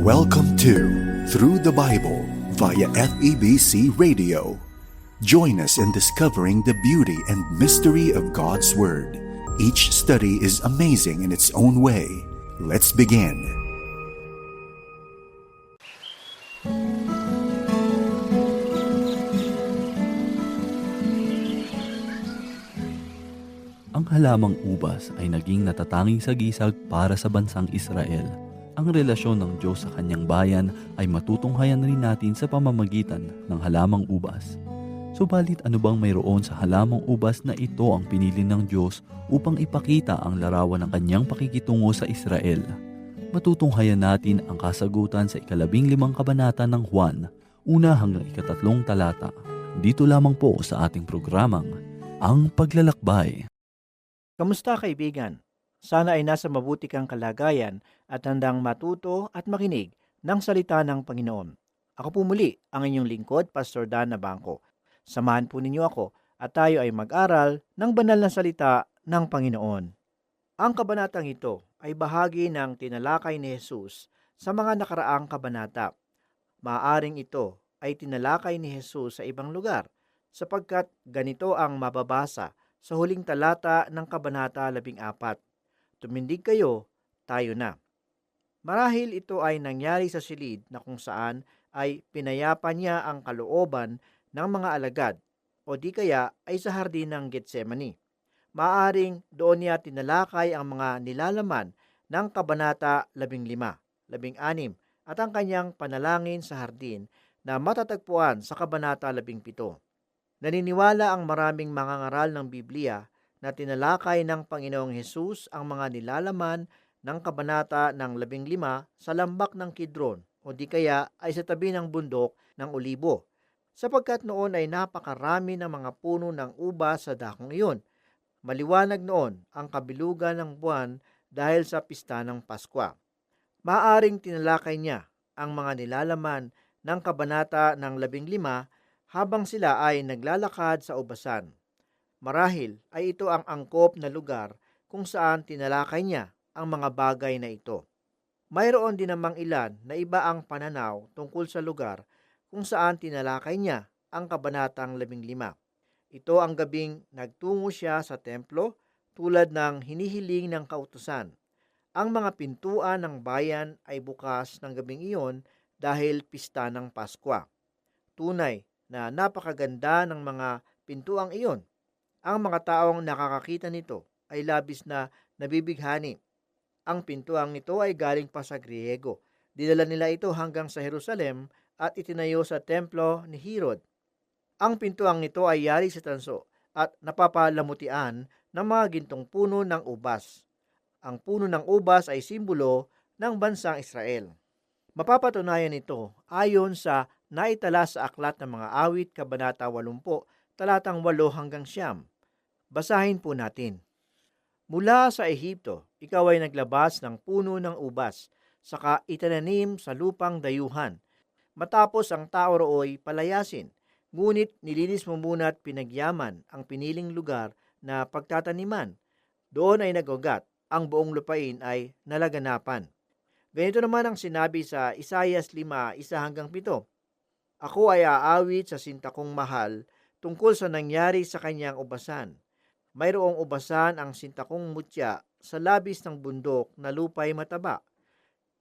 Welcome to Through the Bible via FEBC Radio. Join us in discovering the beauty and mystery of God's Word. Each study is amazing in its own way. Let's begin. Ang halamang ubas ay naging natatanging sagisag para sa bansang Israel. Ang relasyon ng Diyos sa kanyang bayan ay matutunghayan rin natin sa pamamagitan ng halamang ubas. Subalit ano bang mayroon sa halamang ubas na ito ang pinili ng Diyos upang ipakita ang larawan ng kanyang pakikitungo sa Israel? Matutunghayan natin ang kasagutan sa ikalabing limang kabanata ng Juan, una hanggang ikatatlong talata. Dito lamang po sa ating programang, Ang Paglalakbay. Kamusta kaibigan? Sana ay nasa mabuti kang kalagayan at handang matuto at makinig ng salita ng Panginoon. Ako po muli ang inyong lingkod, Pastor Dan Nabangco. Samahan po ninyo ako at tayo ay mag-aral ng banal na salita ng Panginoon. Ang kabanatang ito ay bahagi ng tinalakay ni Jesus sa mga nakaraang kabanata. Maaring ito ay tinalakay ni Jesus sa ibang lugar sapagkat ganito ang mababasa sa huling talata ng Kabanata 14. Tumindig kayo, tayo na. Marahil ito ay nangyari sa silid na kung saan ay pinayapa niya ang kalooban ng mga alagad o di kaya ay sa hardin ng Getsemani. Maaring doon niya tinalakay ang mga nilalaman ng Kabanata 15, 16 at ang kanyang panalangin sa hardin na matatagpuan sa Kabanata 17. Naniniwala ang maraming mangangaral ng Biblia na tinalakay ng Panginoong Hesus ang mga nilalaman ng kabanata ng 15 sa lambak ng Kidron o di kaya ay sa tabi ng bundok ng Olibo sapagkat noon ay napakarami ng mga puno ng uba sa dakong iyon. Maliwanag noon ang kabilugan ng buwan dahil sa pista ng Paskwa. Maaring tinalakay niya ang mga nilalaman ng kabanata ng 15 habang sila ay naglalakad sa ubasan. Marahil ay ito ang angkop na lugar kung saan tinalakay niya ang mga bagay na ito. Mayroon din namang ilan na iba ang pananaw tungkol sa lugar kung saan tinalakay niya ang kabanatang 15. Ito ang gabing nagtungo siya sa templo tulad ng hinihiling ng kautusan. Ang mga pintuan ng bayan ay bukas ng gabing iyon dahil pista ng Paskwa. Tunay na napakaganda ng mga pintuang iyon. Ang mga taong nakakakita nito ay labis na nabibighani. Ang pintuang ito ay galing pa sa Griego. Dinala nila ito hanggang sa Jerusalem at itinayo sa templo ni Herod. Ang pintuang ito ay yari sa tanso at napapalamutian ng mga gintong puno ng ubas. Ang puno ng ubas ay simbolo ng bansang Israel. Mapapatunayan ito ayon sa naitala sa aklat ng mga awit, Kabanata 80, talatang 8 hanggang siyam. Basahin po natin. Mula sa Ehipto, ikaw ay naglabas ng puno ng ubas, saka itananim sa lupang dayuhan. Matapos ang tao rooy palayasin, ngunit nilinis mo muna at pinagyaman ang piniling lugar na pagtataniman. Doon ay nagugat, ang buong lupain ay nalaganapan. Ganito naman ang sinabi sa Isayas 5, 1 hanggang 7. Ako ay aawit sa sinta kong mahal tungkol sa nangyari sa kanyang ubasan. Mayroong ubasan ang sinta kong mutya sa labis ng bundok na lupay mataba.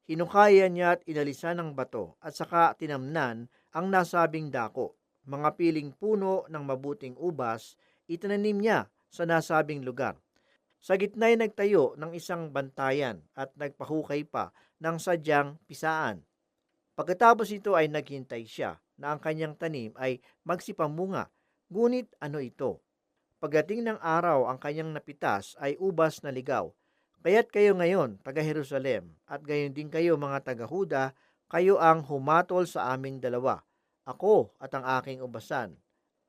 Hinukaya niya at inalisan ng bato at saka tinamnan ang nasabing dako. Mga piling puno ng mabuting ubas, itinanim niya sa nasabing lugar. Sa gitna'y nagtayo ng isang bantayan at nagpahukay pa ng sadyang pisaan. Pagkatapos ito ay naghintay siya na ang kanyang tanim ay magsipamunga. Ngunit ano ito? Pagdating ng araw ang kanyang napitas ay ubas na ligaw. Kaya't kayo ngayon, taga Jerusalem, at gayon din kayo mga taga Huda, kayo ang humatol sa aming dalawa, ako at ang aking ubasan.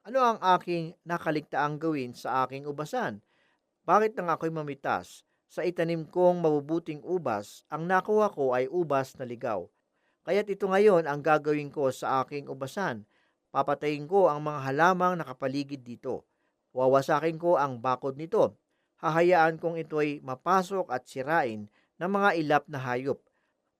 Ano ang aking nakaligtaang gawin sa aking ubasan? Bakit nang ako'y mamitas? Sa itanim kong mabubuting ubas, ang nakuha ko ay ubas na ligaw. Kaya't ito ngayon ang gagawin ko sa aking ubasan. Papatayin ko ang mga halamang nakapaligid dito. Wawasakin ko ang bakod nito. Hahayaan kong ito'y mapasok at sirain ng mga ilap na hayop.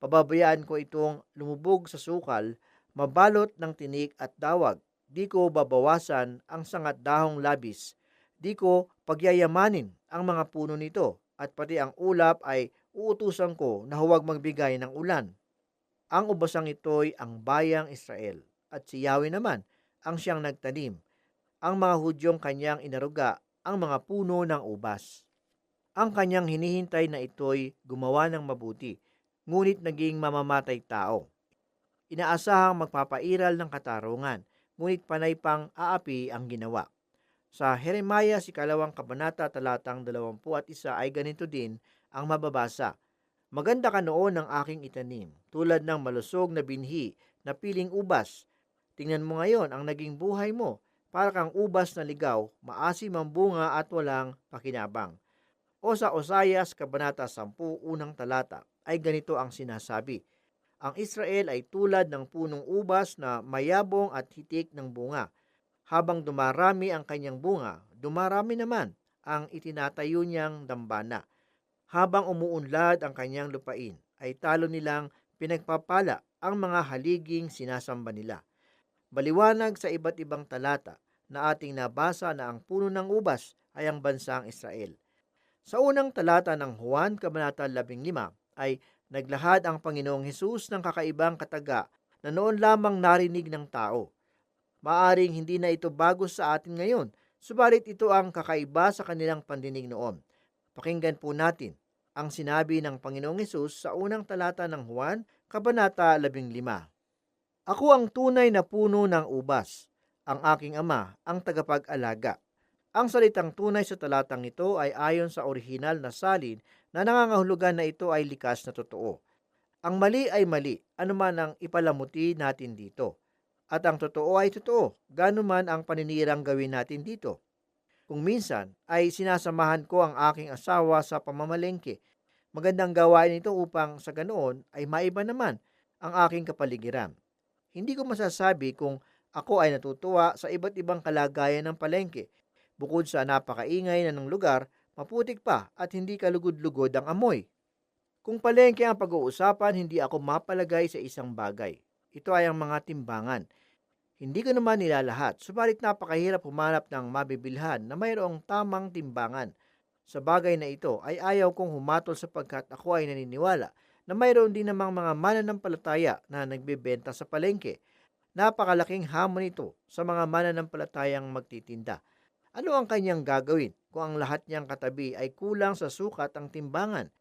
pababayaan ko itong lumubog sa sukal, mabalot ng tinik at dawag. Di ko babawasan ang sangat dahong labis. Di ko pagyayamanin ang mga puno nito at pati ang ulap ay uutusan ko na huwag magbigay ng ulan. Ang ubasang ito'y ang bayang Israel at si Yahweh naman ang siyang nagtanim. Ang mga Hudyong kanyang inaruga ang mga puno ng ubas. Ang kanyang hinihintay na ito'y gumawa ng mabuti, ngunit naging mamamatay tao. Inaasahang magpapairal ng katarungan, ngunit panay pang aapi ang ginawa. Sa Jeremiah si kalawang kabanata talatang 21 ay ganito din ang mababasa. Maganda ka noon ang aking itanim, tulad ng malusog na binhi na piling ubas. Tingnan mo ngayon ang naging buhay mo, para kang ubas na ligaw, maasim ang bunga at walang pakinabang. O sa Osayas, Kabanata 10, unang talata, ay ganito ang sinasabi. Ang Israel ay tulad ng punong ubas na mayabong at hitik ng bunga. Habang dumarami ang kanyang bunga, dumarami naman ang itinatayo niyang dambana. Habang umuunlad ang kanyang lupain, ay talo nilang pinagpapala ang mga haliging sinasamba nila. Baliwanag sa iba't ibang talata na ating nabasa na ang puno ng ubas ay ang bansang Israel. Sa unang talata ng Juan, Kabanata 15, ay naglahad ang Panginoong Hesus ng kakaibang kataga na noon lamang narinig ng tao. Maaring hindi na ito bago sa atin ngayon, subalit ito ang kakaiba sa kanilang pandinig noon. Pakinggan po natin ang sinabi ng Panginoong Hesus sa unang talata ng Juan, Kabanata 15. Ako ang tunay na puno ng ubas, ang aking ama ang tagapag-alaga. Ang salitang tunay sa talatang ito ay ayon sa orihinal na salin na nangangahulugan na ito ay likas na totoo. Ang mali ay mali, anuman ang ipalamuti natin dito. At ang totoo ay totoo, ganuman ang paninirang gawin natin dito. Kung minsan ay sinasamahan ko ang aking asawa sa pamamalengke, magandang gawain ito upang sa ganoon ay maiba naman ang aking kapaligiran. Hindi ko masasabi kung ako ay natutuwa sa iba't ibang kalagayan ng palengke. Bukod sa napakaingay na ng lugar, maputik pa at hindi kalugod-lugod ang amoy. Kung palengke ang pag-uusapan, hindi ako mapalagay sa isang bagay. Ito ay ang mga timbangan. Hindi ko naman nilalahat, subalit napakahirap humanap ng mabibilhan na mayroong tamang timbangan. Sa bagay na ito ay ayaw kong humatol sapagkat ako ay naniniwala na mayroon din namang mga mananampalataya na nagbebenta sa palengke. Napakalaking hamon ito sa mga mananampalatayang magtitinda. Ano ang kanyang gagawin kung ang lahat niyang katabi ay kulang sa sukat ang timbangan?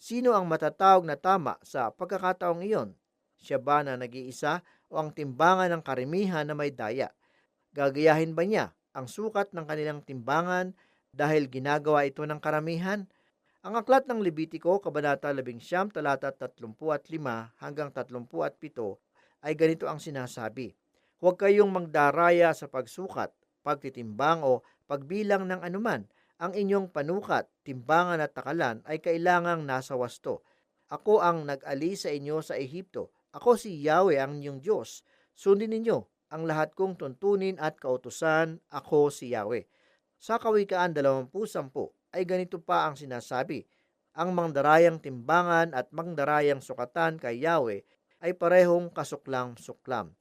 Sino ang matatawag na tama sa pagkakataong iyon? Siya ba na nag-iisa o ang timbangan ng karamihan na may daya? Gagayahin ba niya ang sukat ng kanilang timbangan dahil ginagawa ito ng karamihan? Ang aklat ng Levitiko, Kabanata 11, talata 35 hanggang 37 ay ganito ang sinasabi. Huwag kayong magdaraya sa pagsukat, pagtitimbang o pagbilang ng anuman. Ang inyong panukat, timbangan at takalan ay kailangang nasa wasto. Ako ang nag-ali sa inyo sa Ehipto. Ako si Yahweh ang inyong Diyos. Sundin ninyo ang lahat kong tuntunin at kautusan. Ako si Yahweh. Sa Kawikaan 20.10 ay ganito pa ang sinasabi. Ang mangdarayang timbangan at mangdarayang sukatan kay Yahweh ay parehong kasuklang-suklam.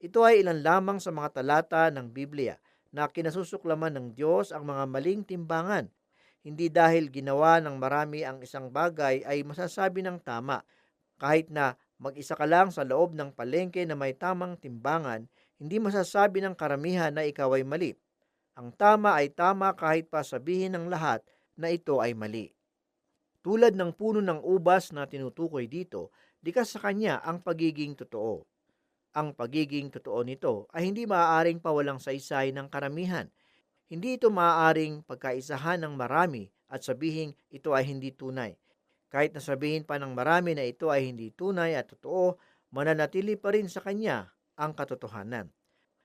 Ito ay ilan lamang sa mga talata ng Biblia na kinasusuklaman ng Diyos ang mga maling timbangan. Hindi dahil ginawa ng marami ang isang bagay ay masasabi ng tama. Kahit na mag-isa ka lang sa loob ng palengke na may tamang timbangan, hindi masasabi ng karamihan na ikaw ay mali. Ang tama ay tama kahit pa sabihin ng lahat na ito ay mali. Tulad ng puno ng ubas na tinutukoy dito, likas sa kanya ang pagiging totoo. Ang pagiging totoo nito ay hindi maaaring pawalang saysay ng karamihan. Hindi ito maaaring pagkaisahan ng marami at sabihin ito ay hindi tunay. Kahit nasabihin pa ng marami na ito ay hindi tunay at totoo, mananatili pa rin sa kanya ang katotohanan.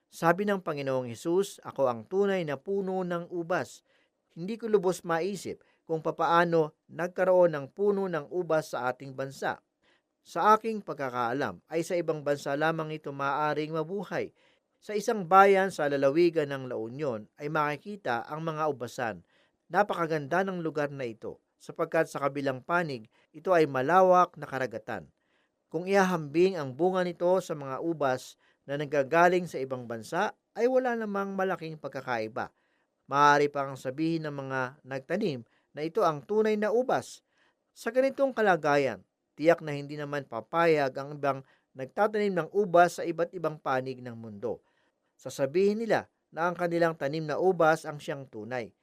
Sabi ng Panginoong Hesus, ako ang tunay na puno ng ubas. Hindi ko lubos maisip kung papaano nagkaroon ng puno ng ubas sa ating bansa. Sa aking pagkakaalam ay sa ibang bansa lamang ito maaaring mabuhay. Sa isang bayan sa lalawigan ng La Union ay makikita ang mga ubasan. Napakaganda ng lugar na ito sapagkat sa kabilang panig ito ay malawak na karagatan. Kung ihahambing ang bunga nito sa mga ubas na nanggagaling sa ibang bansa, ay wala namang malaking pagkakaiba. Maaari pang sabihin ng mga nagtanim na ito ang tunay na ubas. Sa ganitong kalagayan, tiyak na hindi naman papayag ang ibang nagtatanim ng ubas sa iba't ibang panig ng mundo. Sasabihin nila na ang kanilang tanim na ubas ang siyang tunay.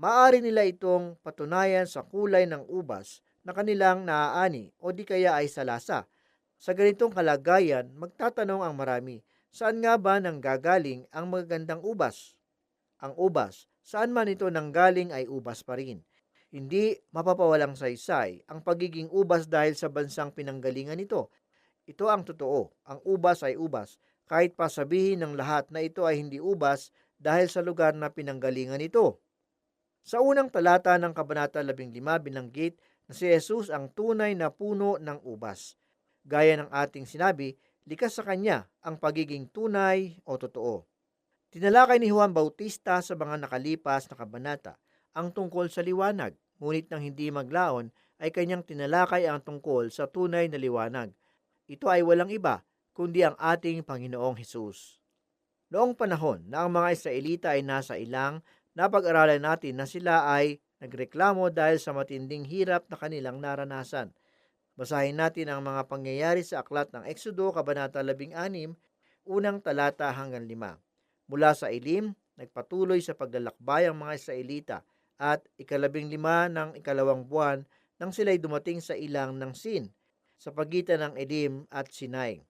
Maaari nila itong patunayan sa kulay ng ubas na kanilang naaani o di kaya ay sa lasa. Sa ganitong kalagayan, magtatanong ang marami, saan nga ba nang gagaling ang magagandang ubas? Ang ubas, saan man ito nanggaling ay ubas pa rin. Hindi mapapawalang saysay ang pagiging ubas dahil sa bansang pinanggalingan nito. Ito ang totoo, ang ubas ay ubas, kahit pa sabihin ng lahat na ito ay hindi ubas dahil sa lugar na pinanggalingan nito. Sa unang talata ng Kabanata 15 binanggit na si Jesus ang tunay na puno ng ubas. Gaya ng ating sinabi, likas sa kanya ang pagiging tunay o totoo. Tinalakay ni Juan Bautista sa mga nakalipas na kabanata ang tungkol sa liwanag, ngunit nang hindi maglaon ay kanyang tinalakay ang tungkol sa tunay na liwanag. Ito ay walang iba kundi ang ating Panginoong Hesus. Noong panahon na ang mga Israelita ay nasa ilang, napag-aralan natin na sila ay nagreklamo dahil sa matinding hirap na kanilang naranasan. Basahin natin ang mga pangyayari sa aklat ng Exodo, Kabanata 16, unang talata hanggang 5. Mula sa ilim, nagpatuloy sa paglalakbay ang mga Israelita at ikalabing lima ng ikalawang buwan nang sila'y dumating sa ilang ng Sin sa pagitan ng Edim at Sinai.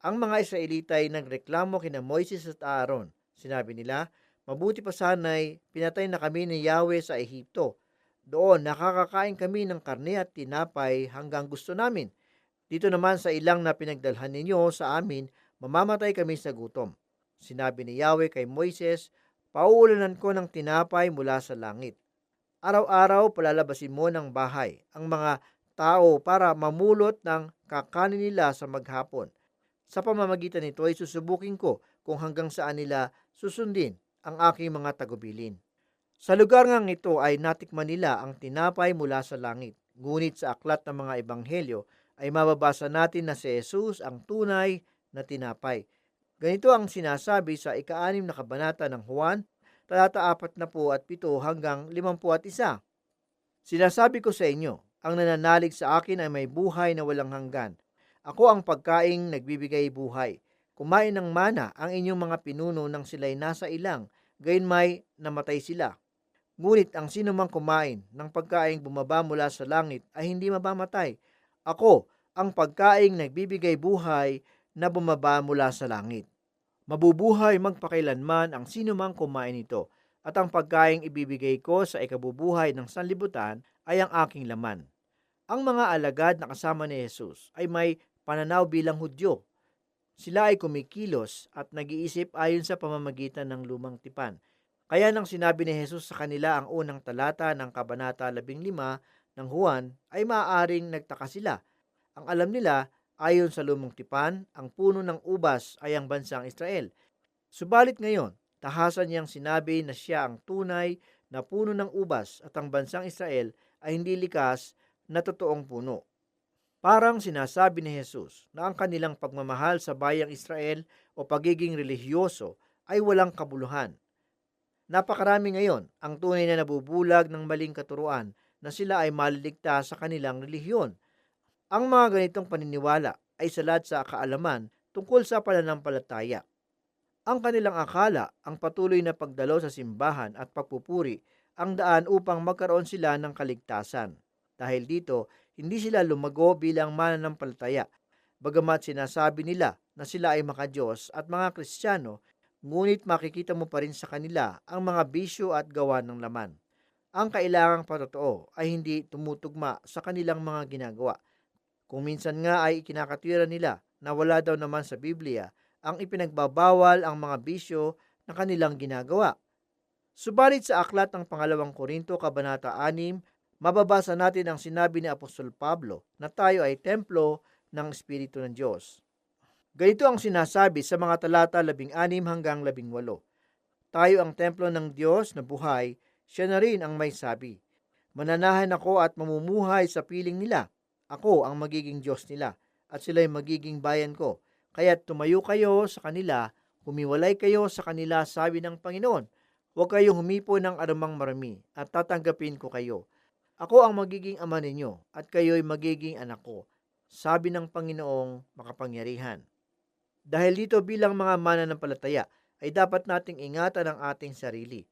Ang mga Israelita ay nagreklamo kina Moises at Aaron. Sinabi nila, mabuti pa sana'y pinatay na kami ni Yahweh sa Ehipto. Doon nakakakain kami ng karne at tinapay hanggang gusto namin. Dito naman sa ilang na pinagdalhan ninyo sa amin, mamamatay kami sa gutom. Sinabi ni Yahweh kay Moises, pauulanan ko ng tinapay mula sa langit. Araw-araw palalabasin mo ng bahay ang mga tao para mamulot ng kakanin nila sa maghapon. Sa pamamagitan nito ay susubukin ko kung hanggang saan nila susundin ang aking mga tagubilin. Sa lugar ngang ito ay natikman nila ang tinapay mula sa langit. Ngunit sa aklat ng mga ebanghelyo ay mababasa natin na si Jesus ang tunay na tinapay. Ganito ang sinasabi sa ika-anim na kabanata ng Juan, talata 4 na po at 7 hanggang 51. Sinasabi ko sa inyo, ang nananalig sa akin ay may buhay na walang hanggan. Ako ang pagkaing nagbibigay buhay. Kumain ng mana ang inyong mga pinuno nang sila'y nasa ilang, gayon may namatay sila. Ngunit ang sino mang kumain ng pagkaing bumaba mula sa langit ay hindi mabamatay. Ako ang pagkaing nagbibigay buhay na bumaba mula sa langit. Mabubuhay magpakailanman ang sino mang kumain nito, at ang pagkaing ibibigay ko sa ikabubuhay ng sanlibutan ay ang aking laman. Ang mga alagad na kasama ni Jesus ay may pananaw bilang Hudyo. Sila ay kumikilos at nag-iisip ayon sa pamamagitan ng lumang tipan. Kaya nang sinabi ni Jesus sa kanila ang unang talata ng Kabanata 15 ng Juan, ay maaaring nagtaka sila. Ang alam nila, ayon sa lumang tipan, ang puno ng ubas ay ang bansang Israel. Subalit ngayon, tahasan niyang sinabi na siya ang tunay na puno ng ubas at ang bansang Israel ay hindi likas na totoong puno. Parang sinasabi ni Jesus na ang kanilang pagmamahal sa bayang Israel o pagiging relihiyoso ay walang kabuluhan. Napakarami ngayon ang tunay na nabubulag ng maling katuruan na sila ay maliligtas sa kanilang relihiyon. Ang mga ganitong paniniwala ay salat sa kaalaman tungkol sa pananampalataya. Ang kanilang akala ang patuloy na pagdalo sa simbahan at pagpupuri ang daan upang magkaroon sila ng kaligtasan. Dahil dito, hindi sila lumago bilang mananampalataya. Bagamat sinasabi nila na sila ay makadiyos at mga Kristiyano, ngunit makikita mo pa rin sa kanila ang mga bisyo at gawa ng laman. Ang kailangang patotoo ay hindi tumutugma sa kanilang mga ginagawa. Kung minsan nga ay ikinakatwira nila na wala daw naman sa Biblia ang ipinagbabawal ang mga bisyo na kanilang ginagawa. Subalit sa aklat ng pangalawang Korinto, Kabanata 6, mababasa natin ang sinabi ni Apostol Pablo na tayo ay templo ng Espiritu ng Diyos. Ganito ang sinasabi sa mga talata 16 hanggang 18. Tayo ang templo ng Diyos na buhay, siya na rin ang may sabi. Mananahan ako at mamumuhay sa piling nila. Ako ang magiging Diyos nila at sila'y magiging bayan ko. Kaya tumayo kayo sa kanila, humiwalay kayo sa kanila, sabi ng Panginoon. Huwag kayong humipo ng arumang marami at tatanggapin ko kayo. Ako ang magiging ama ninyo at kayo'y magiging anak ko, sabi ng Panginoong makapangyarihan. Dahil dito bilang mga mananampalataya ay dapat nating ingatan ang ating sarili.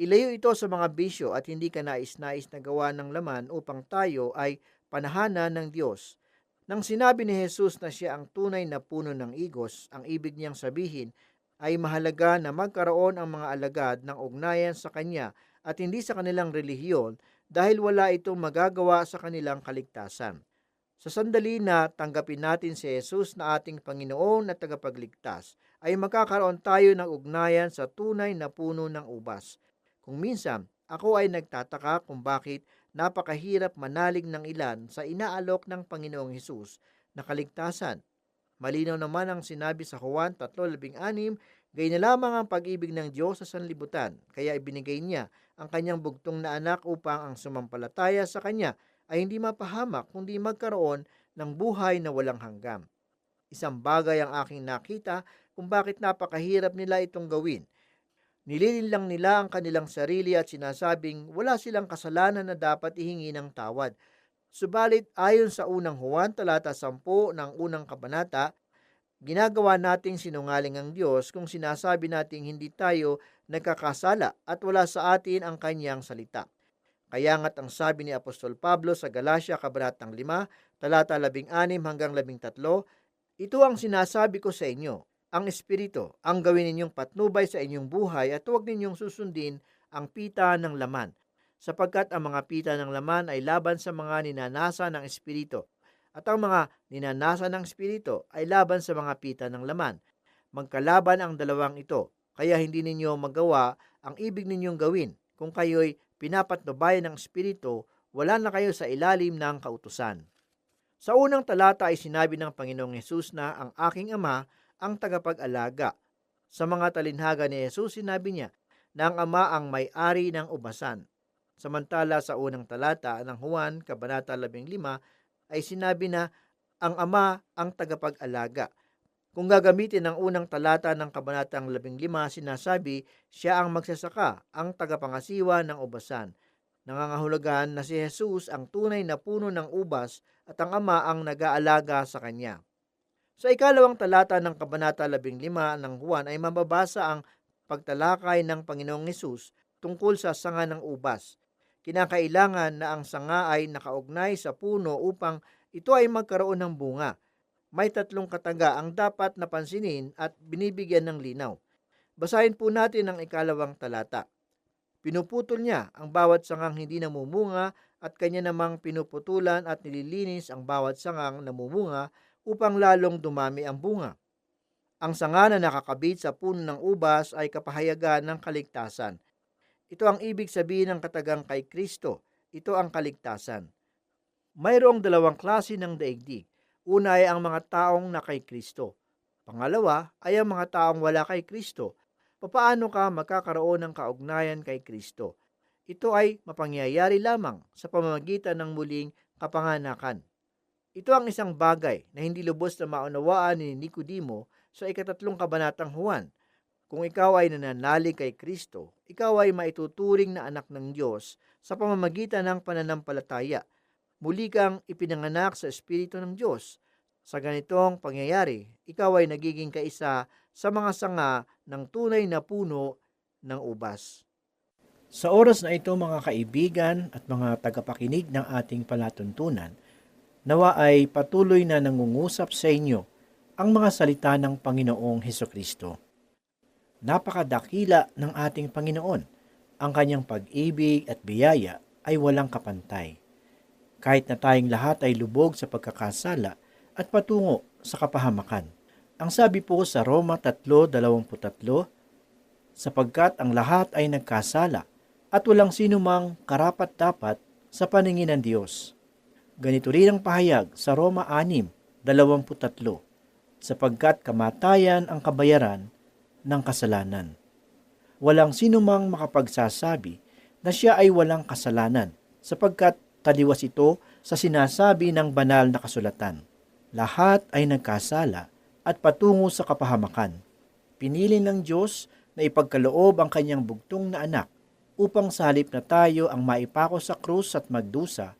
Ilayo ito sa mga bisyo at hindi ka nais-nais na gawa ng laman upang tayo ay panahanan ng Diyos. Nang sinabi ni Jesus na siya ang tunay na puno ng igos, ang ibig niyang sabihin ay mahalaga na magkaroon ang mga alagad ng ugnayan sa Kanya at hindi sa kanilang relihiyon dahil wala itong magagawa sa kanilang kaligtasan. Sa sandali na tanggapin natin si Jesus na ating Panginoon at tagapagligtas, ay magkakaroon tayo ng ugnayan sa tunay na puno ng ubas. Kung minsan, ako ay nagtataka kung bakit napakahirap manalig ng ilan sa inaalok ng Panginoong Hesus na kaligtasan. Malinaw naman ang sinabi sa Juan 3.16, Gay na lamang ang pag-ibig ng Diyos sa sanlibutan, kaya ibinigay niya ang kanyang bugtong na anak upang ang sumampalataya sa kanya ay hindi mapahamak kundi magkaroon ng buhay na walang hanggan. Isang bagay ang aking nakita kung bakit napakahirap nila itong gawin. Nililinlang nila ang kanilang sarili at sinasabing wala silang kasalanan na dapat ihingi ng tawad. Subalit ayon sa unang Juan talata 10 ng unang kabanata, ginagawa nating sinungaling ang Diyos kung sinasabi nating hindi tayo nagkakasala at wala sa atin ang kanyang salita. Kaya nga't ang sabi ni Apostol Pablo sa Galatia Kabanatang 5, talata 16 hanggang 13, ito ang sinasabi ko sa inyo, ang Espiritu, ang gawin ninyong patnubay sa inyong buhay at huwag ninyong susundin ang pita ng laman, sapagkat ang mga pita ng laman ay laban sa mga ninanasa ng Espiritu, at ang mga ninanasa ng Espiritu ay laban sa mga pita ng laman. Magkalaban ang dalawang ito, kaya hindi ninyo magawa ang ibig ninyong gawin. Kung kayo'y pinapatnubayan ng Espiritu, wala na kayo sa ilalim ng kautusan. Sa unang talata ay sinabi ng Panginoong Yesus na ang aking Ama ang tagapag-alaga. Sa mga talinhaga ni Jesus, sinabi niya na ang Ama ang may-ari ng ubasan. Samantala sa unang talata ng Juan, Kabanata 15, ay sinabi na ang Ama ang tagapag-alaga. Kung gagamitin ang unang talata ng Kabanatang 15, sinasabi siya ang magsasaka, ang tagapangasiwa ng ubasan. Nangangahulugan na si Jesus ang tunay na puno ng ubas at ang Ama ang nag-aalaga sa kanya. Sa ikalawang talata ng Kabanata 15 ng Juan ay mababasa ang pagtalakay ng Panginoong Yesus tungkol sa sanga ng ubas. Kinakailangan na ang sanga ay nakaugnay sa puno upang ito ay magkaroon ng bunga. May tatlong kataga ang dapat napansinin at binibigyan ng linaw. Basahin po natin ang ikalawang talata. Pinuputol niya ang bawat sangang hindi namumunga at kanya namang pinuputulan at nililinis ang bawat sangang namumunga upang lalong dumami ang bunga. Ang sanga na nakakabit sa puno ng ubas ay kapahayagan ng kaligtasan. Ito ang ibig sabihin ng katagang kay Kristo. Ito ang kaligtasan. Mayroong dalawang klase ng daigdig. Una ay ang mga taong na kay Kristo. Pangalawa ay ang mga taong wala kay Kristo. Papaano ka magkakaroon ng kaugnayan kay Kristo? Ito ay mapangyayari lamang sa pamamagitan ng muling kapanganakan. Ito ang isang bagay na hindi lubos na maunawaan ni Nicodemo sa ikatatlong kabanatang Juan. Kung ikaw ay nananalig kay Kristo, ikaw ay maituturing na anak ng Diyos sa pamamagitan ng pananampalataya. Muli kang ipinanganak sa Espiritu ng Diyos. Sa ganitong pangyayari, ikaw ay nagiging kaisa sa mga sanga ng tunay na puno ng ubas. Sa oras na ito mga kaibigan at mga tagapakinig ng ating palatuntunan, nawa ay patuloy na nangungusap sa inyo ang mga salita ng Panginoong Heso Kristo. Napakadakila ng ating Panginoon. Ang kanyang pag-ibig at biyaya ay walang kapantay. Kahit na tayong lahat ay lubog sa pagkakasala at patungo sa kapahamakan. Ang sabi po sa Roma 3.23, sapagkat ang lahat ay nagkasala at walang sinumang karapat-dapat sa paningin ng Diyos. Ganito rin ang pahayag sa Roma 6.23, sapagkat kamatayan ang kabayaran ng kasalanan. Walang sinumang makapagsasabi na siya ay walang kasalanan sapagkat taliwas ito sa sinasabi ng banal na kasulatan. Lahat ay nagkasala at patungo sa kapahamakan. Pinili ng Diyos na ipagkaloob ang kanyang bugtong na anak upang sa halip na tayo ang maipako sa krus at magdusa,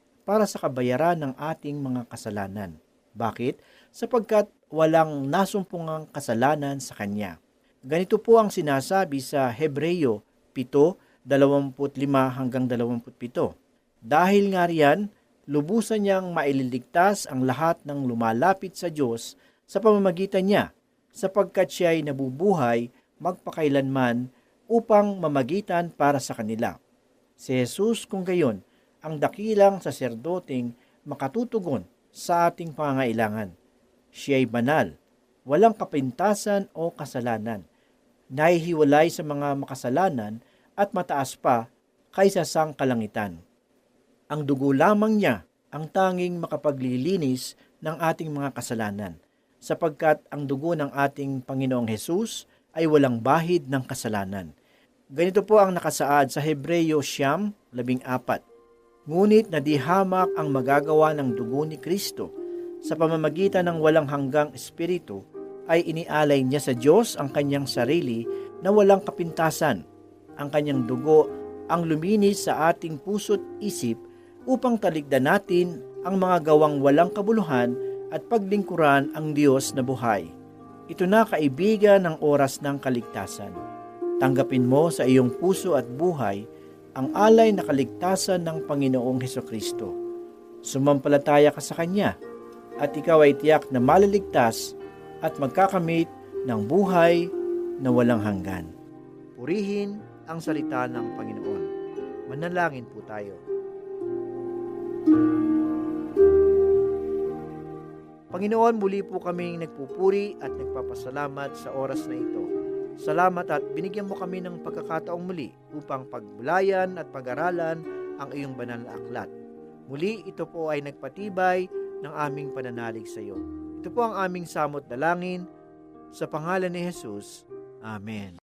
para sa kabayaran ng ating mga kasalanan. Bakit? Sapagkat walang nasumpungang kasalanan sa Kanya. Ganito po ang sinasabi sa Hebreyo 7:25 hanggang 27. Dahil nga riyan, lubusan niyang maililigtas ang lahat ng lumalapit sa Diyos sa pamamagitan niya, sapagkat siya ay nabubuhay magpakailanman upang mamagitan para sa kanila. Si Jesus kung gayon, ang dakilang saserdoting makatutugon sa ating pangailangan. Siya ay banal, walang kapintasan o kasalanan, nahihiwalay sa mga makasalanan at mataas pa kaysa sang kalangitan. Ang dugo lamang niya ang tanging makapaglilinis ng ating mga kasalanan, sapagkat ang dugo ng ating Panginoong Hesus ay walang bahid ng kasalanan. Ganito po ang nakasaad sa Hebreyo Siyam, labing apat. Ngunit nadihamak ang magagawa ng dugo ni Kristo sa pamamagitan ng walang hanggang espiritu ay inialay niya sa Diyos ang kanyang sarili na walang kapintasan. Ang kanyang dugo ang luminis sa ating puso't isip upang taligdan natin ang mga gawang walang kabuluhan at paglingkuran ang Diyos na buhay. Ito na kaibigan ng oras ng kaligtasan. Tanggapin mo sa iyong puso at buhay ang alay na kaligtasan ng Panginoong Heso Kristo. Sumampalataya ka sa Kanya at ikaw ay tiyak na maliligtas at magkakamit ng buhay na walang hanggan. Purihin ang salita ng Panginoon. Manalangin po tayo. Panginoon, muli po kaming nagpupuri at nagpapasalamat sa oras na ito. Salamat at binigyan mo kami ng pagkakataong muli upang pagbulayan at pag-aralan ang iyong banal na aklat. Muli, ito po ay nagpatibay ng aming pananalig sa iyo. Ito po ang aming samot dalangin sa pangalan ni Jesus. Amen.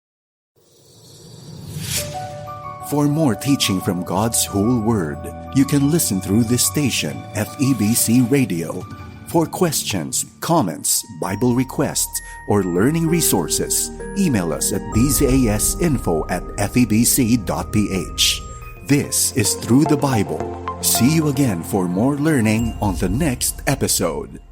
For more teaching from God's whole word, you can listen through this station, FEBC Radio. For questions, comments, Bible requests, or learning resources, email us at dzasinfo at febc.ph. This is Through the Bible. See you again for more learning on the next episode.